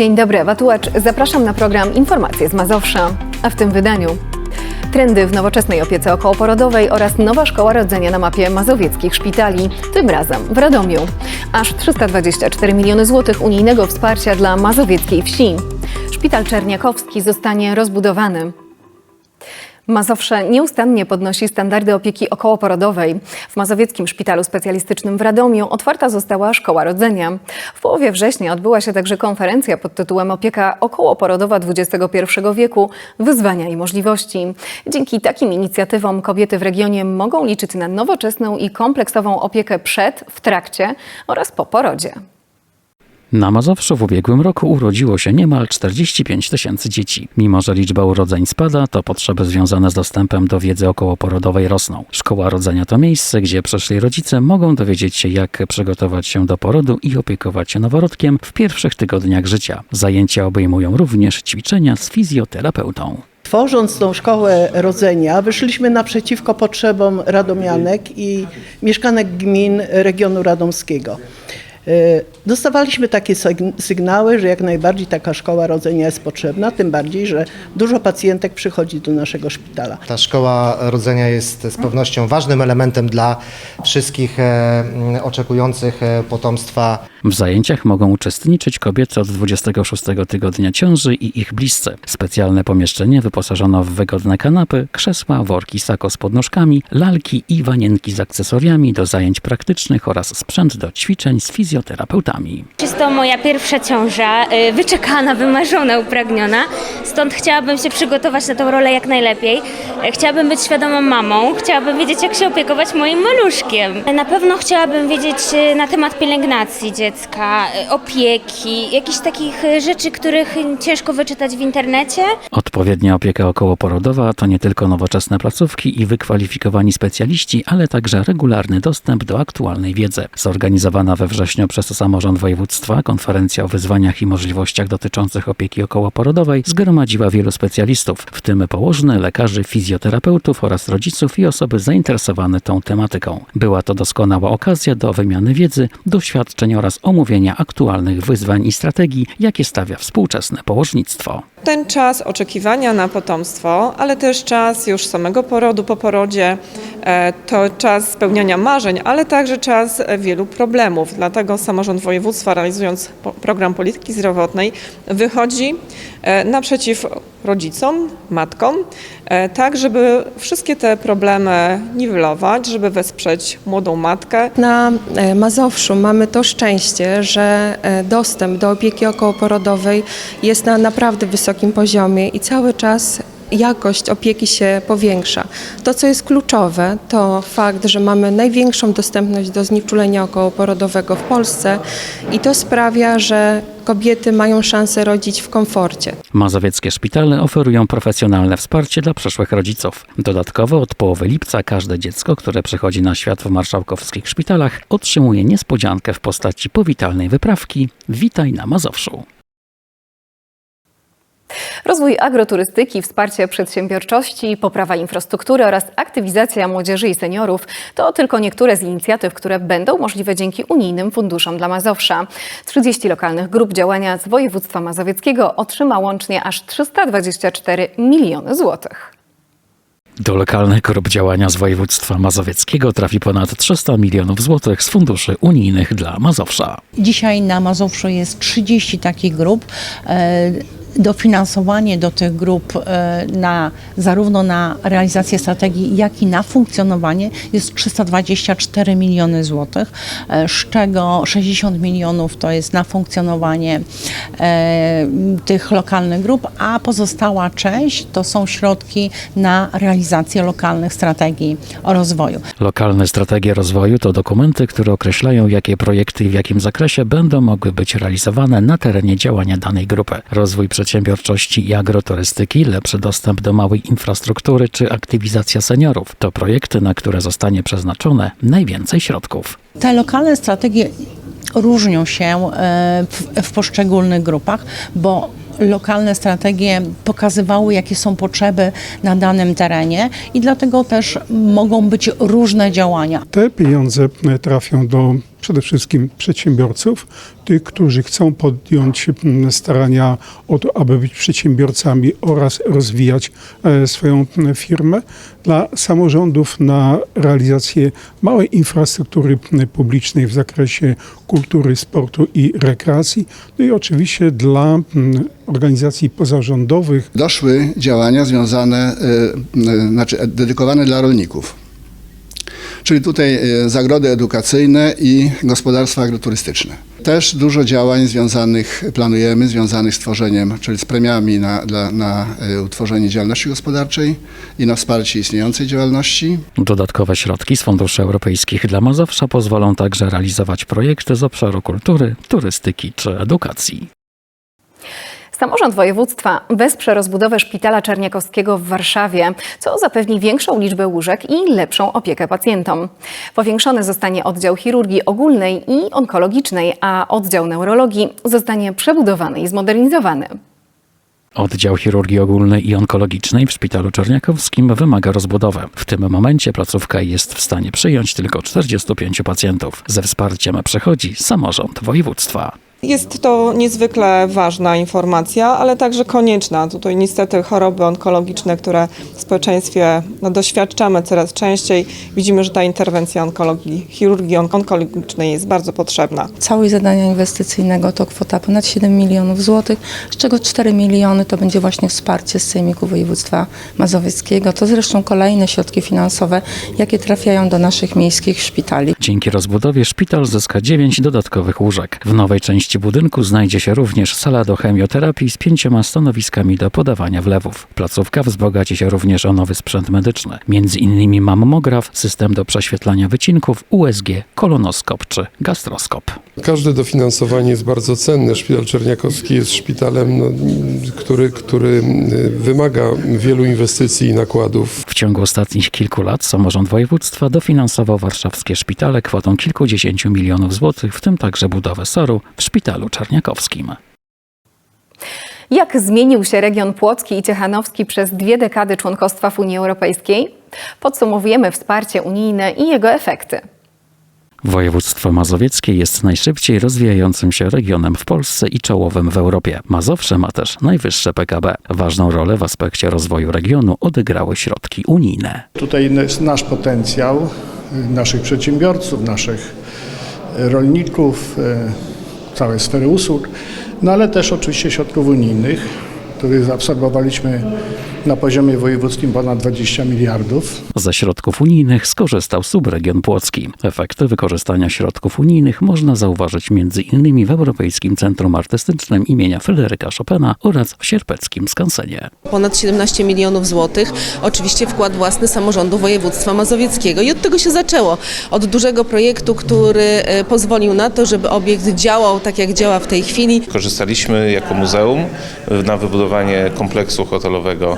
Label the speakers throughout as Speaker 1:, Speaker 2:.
Speaker 1: Dzień dobry, Ewa Tułacz. Zapraszam na program Informacje z Mazowsza. A w tym wydaniu trendy w nowoczesnej opiece okołoporodowej oraz nowa szkoła rodzenia na mapie mazowieckich szpitali, tym razem w Radomiu. Aż 324 miliony złotych unijnego wsparcia dla mazowieckiej wsi. Szpital Czerniakowski zostanie rozbudowany. Mazowsze nieustannie podnosi standardy opieki okołoporodowej. W Mazowieckim Szpitalu Specjalistycznym w Radomiu otwarta została szkoła rodzenia. W połowie września odbyła się także konferencja pod tytułem Opieka okołoporodowa XXI wieku wyzwania i możliwości. Dzięki takim inicjatywom kobiety w regionie mogą liczyć na nowoczesną i kompleksową opiekę przed, w trakcie oraz po porodzie.
Speaker 2: Na Mazowszu w ubiegłym roku urodziło się niemal 45 tysięcy dzieci. Mimo, że liczba urodzeń spada, to potrzeby związane z dostępem do wiedzy okołoporodowej rosną. Szkoła rodzenia to miejsce, gdzie przyszli rodzice mogą dowiedzieć się, jak przygotować się do porodu i opiekować się noworodkiem w pierwszich tygodniach życia. Zajęcia obejmują również ćwiczenia z fizjoterapeutą.
Speaker 3: Tworząc tą szkołę rodzenia, wyszliśmy naprzeciwko potrzebom radomianek i mieszkanek gmin regionu radomskiego. E, Dostawaliśmy takie syg- sygnały, że jak najbardziej taka szkoła rodzenia jest potrzebna, tym bardziej, że dużo pacjentek przychodzi do naszego szpitala.
Speaker 4: Ta szkoła rodzenia jest z pewnością ważnym elementem dla wszystkich e, oczekujących e, potomstwa.
Speaker 2: W zajęciach mogą uczestniczyć kobiety od 26 tygodnia ciąży i ich bliscy. Specjalne pomieszczenie wyposażono w wygodne kanapy, krzesła, worki sako z podnóżkami, lalki i wanienki z akcesoriami do zajęć praktycznych oraz sprzęt do ćwiczeń z fizjoterapeutami.
Speaker 5: Jest to moja pierwsza ciąża, y, wyczekana, wymarzona, upragniona. Stąd chciałabym się przygotować na tą rolę jak najlepiej. Y, Chciałabym być świadomą mamą, chciałabym wiedzieć, jak się opiekować moim maluszkiem. Na pewno chciałabym wiedzieć y, na temat pielęgnacji dziecka, y, opieki, jakichś takich y, rzeczy, których y, ciężko wyczytać w internecie.
Speaker 2: Odpowiednia opieka okołoporodowa to nie tylko nowoczesne placówki i wykwalifikowani specjaliści, ale także regularny dostęp do aktualnej wiedzy. Zorganizowana we wrześniu przez samorząd województwa konferencja o wyzwaniach i możliwościach dotyczących opieki okołoporodowej zgromadziła wielu specjalistów, w tym położne, lekarzy, fizjoterapeutów oraz rodziców i osoby zainteresowane tą tematyką. Była to doskonała okazja do wymiany wiedzy, doświadczeń oraz omówienia aktualnych wyzwań i strategii, jakie stawia współczesne położnictwo.
Speaker 6: Ten czas oczekiwania na potomstwo, ale też czas już samego porodu po porodzie, e, to czas spełniania marzeń, ale także czas wielu problemów. Dlatego samorząd województwa, realizując program polityki zdrowotnej, wychodzi e, naprzeciw rodzicom, matkom, e, tak żeby wszystkie te problemy niwelować, żeby wesprzeć młodą matkę,
Speaker 7: Na e, Mazowszu mamy to szczęście, że e, dostęp do opieki okołoporodowej jest na naprawdę wysokim poziomie i cały czas jakość opieki się powiększa. To, co jest kluczowe, to fakt, że mamy największą dostępność do znieczulenia okołoporodowego w Polsce i to sprawia, że kobiety mają szansę rodzić w komforcie.
Speaker 2: Mazowieckie szpitale oferują profesjonalne wsparcie dla przyszłych rodziców. Dodatkowo od połowy lipca każde dziecko, które przychodzi na świat w marszałkowskich szpitalach, otrzymuje niespodziankę w postaci powitalnej wyprawki Witaj na Mazowszu.
Speaker 1: Rozwój agroturystyki, wsparcie przedsiębiorczości, poprawa infrastruktury oraz aktywizacja młodzieży i seniorów to tylko niektóre z inicjatyw, które będą możliwe dzięki unijnym funduszom dla Mazowsza. 30 lokalnych grup działania z województwa mazowieckiego otrzyma łącznie aż 324 miliony złotych.
Speaker 2: Do lokalnych grup działania z województwa mazowieckiego trafi ponad 300 milionów złotych z funduszy unijnych dla Mazowsza.
Speaker 8: Dzisiaj na Mazowszu jest 30 takich grup. Dofinansowanie do tych grup e, na, zarówno na realizację strategii, jak i na funkcjonowanie jest 324 miliony złotych, e, z czego 60 milionów to jest na funkcjonowanie e, tych lokalnych grup, a pozostała część to są środki na realizację lokalnych strategii rozwoju.
Speaker 2: Lokalne strategie rozwoju to dokumenty, które określają, jakie projekty i w jakim zakresie będą mogły być realizowane na terenie działania danej grupy. Rozwój przedsiębiorczości i agroturystyki, lepszy dostęp do małej infrastruktury czy aktywizacja seniorów to projekty, na które zostanie przeznaczone najwięcej środków.
Speaker 8: Te lokalne strategie różnią się e, w, w poszczególnych grupach, bo lokalne strategie pokazywały, jakie są potrzeby na danym terenie i dlatego też mogą być różne działania.
Speaker 9: Te pieniądze trafią do przede wszystkim przedsiębiorców, tych, którzy chcą podjąć starania o to, aby być przedsiębiorcami oraz rozwijać e, swoją firmę, dla samorządów na realizację małej infrastruktury publicznej w zakresie kultury, sportu i rekreacji, no i oczywiście dla mm, organizacji pozarządowych,
Speaker 10: doszły działania związane, y, y, znaczy dedykowane dla rolników. Czyli tutaj y, zagrody edukacyjne i gospodarstwa agroturystyczne. Też dużo działań związanych planujemy, związanych z tworzeniem, czyli z premiami na, dla, na y, utworzenie działalności gospodarczej i na wsparcie istniejącej działalności.
Speaker 2: Dodatkowe środki z funduszy europejskich dla Mazowsza pozwolą także realizować projekty z obszaru kultury, turystyki czy edukacji.
Speaker 1: Samorząd województwa wesprze rozbudowę szpitala Czerniakowskiego w Warszawie, co zapewni większą liczbę łóżek i lepszą opiekę pacjentom. Powiększony zostanie oddział chirurgii ogólnej i onkologicznej, a oddział neurologii zostanie przebudowany i zmodernizowany.
Speaker 2: Oddział chirurgii ogólnej i onkologicznej w Szpitalu Czerniakowskim wymaga rozbudowy. W tym momencie placówka jest w stanie przyjąć tylko 45 pacjentów. Ze wsparciem przechodzi samorząd województwa.
Speaker 6: Jest to niezwykle ważna informacja, ale także konieczna. Tutaj niestety choroby onkologiczne, które w społeczeństwie no, doświadczamy coraz częściej, widzimy, że ta interwencja onkologii, chirurgii on- onkologicznej jest bardzo potrzebna.
Speaker 7: Całość zadania inwestycyjnego to kwota ponad 7 milionów złotych, z czego 4 miliony to będzie właśnie wsparcie z Sejmiku Województwa Mazowieckiego. To zresztą kolejne środki finansowe, jakie trafiają do naszych miejskich szpitali.
Speaker 2: Dzięki rozbudowie szpital zyska 9 dodatkowych łóżek. W nowej części budynku znajdzie się również sala do chemioterapii z pięcioma stanowiskami do podawania wlewów. Placówka wzbogaci się również o nowy sprzęt medyczny, między innymi mammograf, system do prześwietlania wycinków, USG, kolonoskop czy gastroskop.
Speaker 9: Każde dofinansowanie jest bardzo cenne. Szpital Czerniakowski jest szpitalem, no, który, który wymaga wielu inwestycji i nakładów.
Speaker 2: W ciągu ostatnich kilku lat samorząd województwa dofinansował warszawskie szpitale kwotą kilkudziesięciu milionów złotych, w tym także budowę SOR-u w szpitalu czerniakowskim.
Speaker 1: Jak zmienił się region płocki i ciechanowski przez dwie dekady członkostwa w Unii Europejskiej? Podsumowujemy wsparcie unijne i jego efekty.
Speaker 2: Województwo mazowieckie jest najszybciej rozwijającym się regionem w Polsce i czołowym w Europie. Mazowsze ma też najwyższe PKB. Ważną rolę w aspekcie rozwoju regionu odegrały środki unijne.
Speaker 9: Tutaj jest nasz potencjał, y, naszych przedsiębiorców, naszych y, rolników, y, całej sfery usług, no ale też oczywiście środków unijnych, których zaabsorbowaliśmy na poziomie wojewódzkim ponad 20 miliardów.
Speaker 2: Ze środków unijnych skorzystał subregion płocki. Efekty wykorzystania środków unijnych można zauważyć m.in. w Europejskim Centrum Artystycznym imienia Fryderyka Chopina oraz w Sierpeckim Skansenie.
Speaker 11: Ponad 17 milionów złotych, oczywiście wkład własny samorządu województwa mazowieckiego. I od tego się zaczęło. Od dużego projektu, który e, pozwolił na to, żeby obiekt działał tak, jak działa w tej chwili.
Speaker 12: Korzystaliśmy jako muzeum na wybudowanie kompleksu hotelowego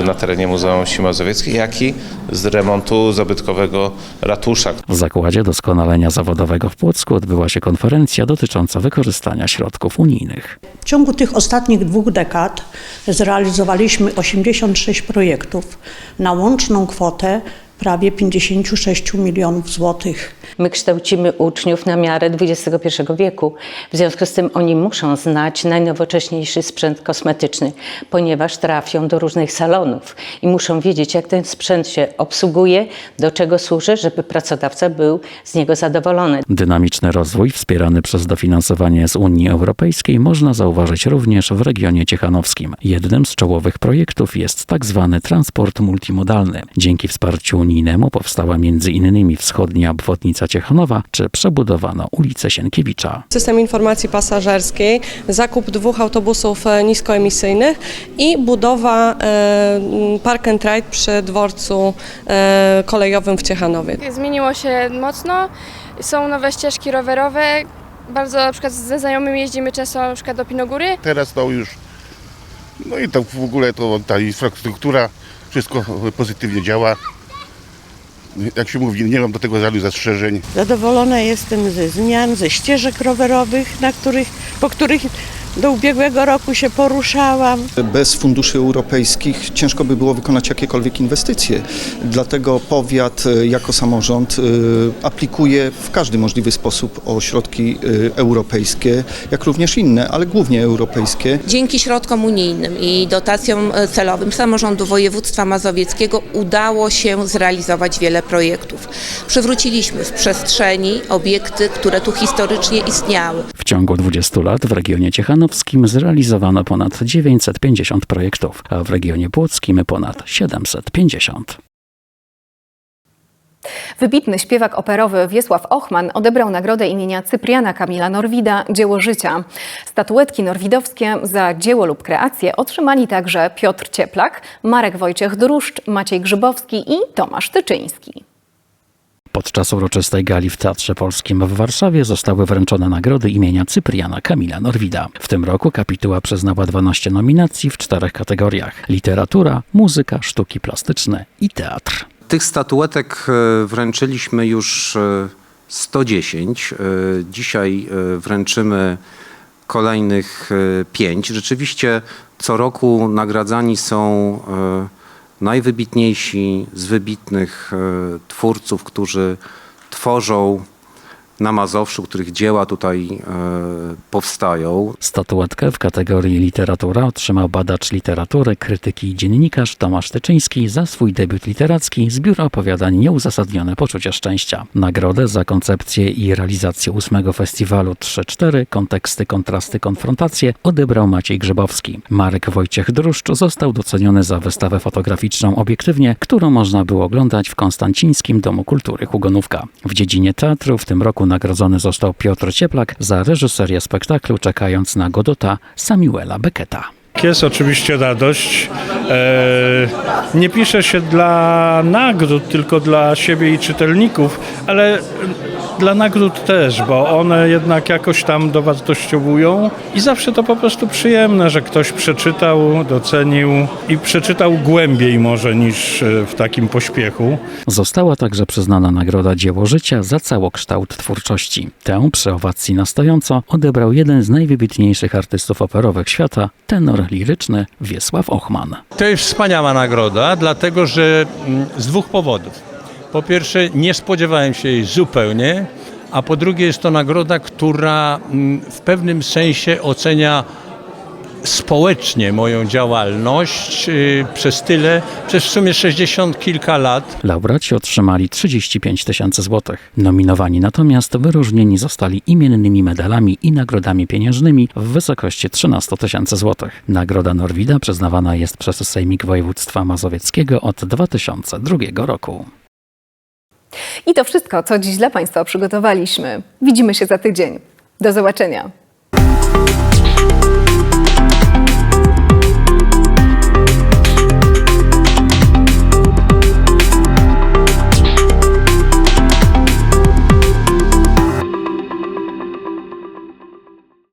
Speaker 12: y, na terenie Muzeum Wsi Mazowieckiej, jak i z remontu zabytkowego ratusza.
Speaker 2: W Zakładzie Doskonalenia Zawodowego w Płocku odbyła się konferencja dotycząca wykorzystania środków unijnych.
Speaker 13: W ciągu tych ostatnich dwóch dekad zrealizowaliśmy 86 projektów na łączną kwotę prawie 56 milionów złotych.
Speaker 11: My kształcimy uczniów na miarę XXI wieku. W związku z tym oni muszą znać najnowocześniejszy sprzęt kosmetyczny, ponieważ trafią do różnych salonów i muszą wiedzieć, jak ten sprzęt się obsługuje, do czego służy, żeby pracodawca był z niego zadowolony.
Speaker 2: Dynamiczny rozwój wspierany przez dofinansowanie z Unii Europejskiej można zauważyć również w regionie ciechanowskim. Jednym z czołowych projektów jest tak zwany transport multimodalny. Dzięki wsparciu unijnemu powstała m.in. wschodnia obwodnica Ciechanowa czy przebudowano ulicę Sienkiewicza.
Speaker 7: System informacji pasażerskiej, zakup dwóch autobusów e, niskoemisyjnych i budowa e, park and ride przy dworcu e, kolejowym w Ciechanowie.
Speaker 5: Zmieniło się mocno, są nowe ścieżki rowerowe. Bardzo na przykład ze znajomymi jeździmy często na przykład do Pinogóry.
Speaker 9: Teraz to już, no i to w ogóle to ta infrastruktura, wszystko pozytywnie działa. Jak się mówi, nie mam do tego żadnych zastrzeżeń.
Speaker 13: Zadowolona jestem ze zmian, ze ścieżek rowerowych, na których, po których
Speaker 14: Do ubiegłego roku się poruszałam.
Speaker 15: Bez funduszy europejskich ciężko by było wykonać jakiekolwiek inwestycje. Dlatego powiat y, jako samorząd y, aplikuje w każdy możliwy sposób o środki y, europejskie, jak również inne, ale głównie europejskie.
Speaker 16: Dzięki środkom unijnym i dotacjom celowym samorządu województwa mazowieckiego udało się zrealizować wiele projektów. Przywróciliśmy w przestrzeni obiekty, które tu historycznie istniały.
Speaker 2: W ciągu 20 lat w regionie ciechanowskim zrealizowano ponad 950 projektów, a w regionie płockim ponad 750.
Speaker 1: Wybitny śpiewak operowy Wiesław Ochman odebrał nagrodę imienia Cypriana Kamila Norwida Dzieło Życia. Statuetki norwidowskie za dzieło lub kreację otrzymali także Piotr Cieplak, Marek Wojciech Druszcz, Maciej Grzybowski i Tomasz Tyczyński.
Speaker 2: Podczas uroczystej gali w Teatrze Polskim w Warszawie zostały wręczone nagrody imienia Cypriana Kamila Norwida. W tym roku kapituła przyznała 12 nominacji w czterech kategoriach: literatura, muzyka, sztuki plastyczne i teatr.
Speaker 17: Tych statuetek e, wręczyliśmy już e, 110. E, Dzisiaj e, wręczymy kolejnych pięć. Rzeczywiście co roku nagradzani są najwybitniejsi z wybitnych e, twórców, którzy tworzą na Mazowszu, których dzieła tutaj e, powstają.
Speaker 2: Statuetkę w kategorii literatura otrzymał badacz literatury, krytyki i dziennikarz Tomasz Tyczyński za swój debiut literacki Zbiór opowiadań Nieuzasadnione poczucie szczęścia. Nagrodę za koncepcję i realizację ósmego festiwalu 3-4 Konteksty, kontrasty, konfrontacje odebrał Maciej Grzybowski. Marek Wojciech Druszcz został doceniony za wystawę fotograficzną Obiektywnie, którą można było oglądać w Konstancińskim Domu Kultury Hugonówka. W dziedzinie teatru w tym roku nagrodzony został Piotr Cieplak za reżyserię spektaklu Czekając na Godota Samuela Becketa.
Speaker 18: Jest oczywiście radość. E, nie pisze się dla nagród, tylko dla siebie i czytelników, ale dla nagród też, bo one jednak jakoś tam dowartościowują i zawsze to po prostu przyjemne, że ktoś przeczytał, docenił i przeczytał głębiej może niż e, w takim pośpiechu.
Speaker 2: Została także przyznana nagroda Dzieło Życia za całokształt twórczości. Tę przy owacji na stojąco odebrał jeden z najwybitniejszych artystów operowych świata, tenor liryczny Wiesław Ochman.
Speaker 19: To jest wspaniała nagroda, dlatego że mm, z dwóch powodów. Po pierwsze, nie spodziewałem się jej zupełnie, a po drugie, jest to nagroda, która mm, w pewnym sensie ocenia społecznie moją działalność y, przez tyle, przez w sumie 60 kilka lat.
Speaker 2: Laureaci otrzymali 35 tysięcy złotych. Nominowani natomiast wyróżnieni zostali imiennymi medalami i nagrodami pieniężnymi w wysokości 13 tysięcy złotych. Nagroda Norwida przyznawana jest przez Sejmik Województwa Mazowieckiego od 2002 roku.
Speaker 1: I to wszystko, co dziś dla Państwa przygotowaliśmy. Widzimy się za tydzień. Do zobaczenia.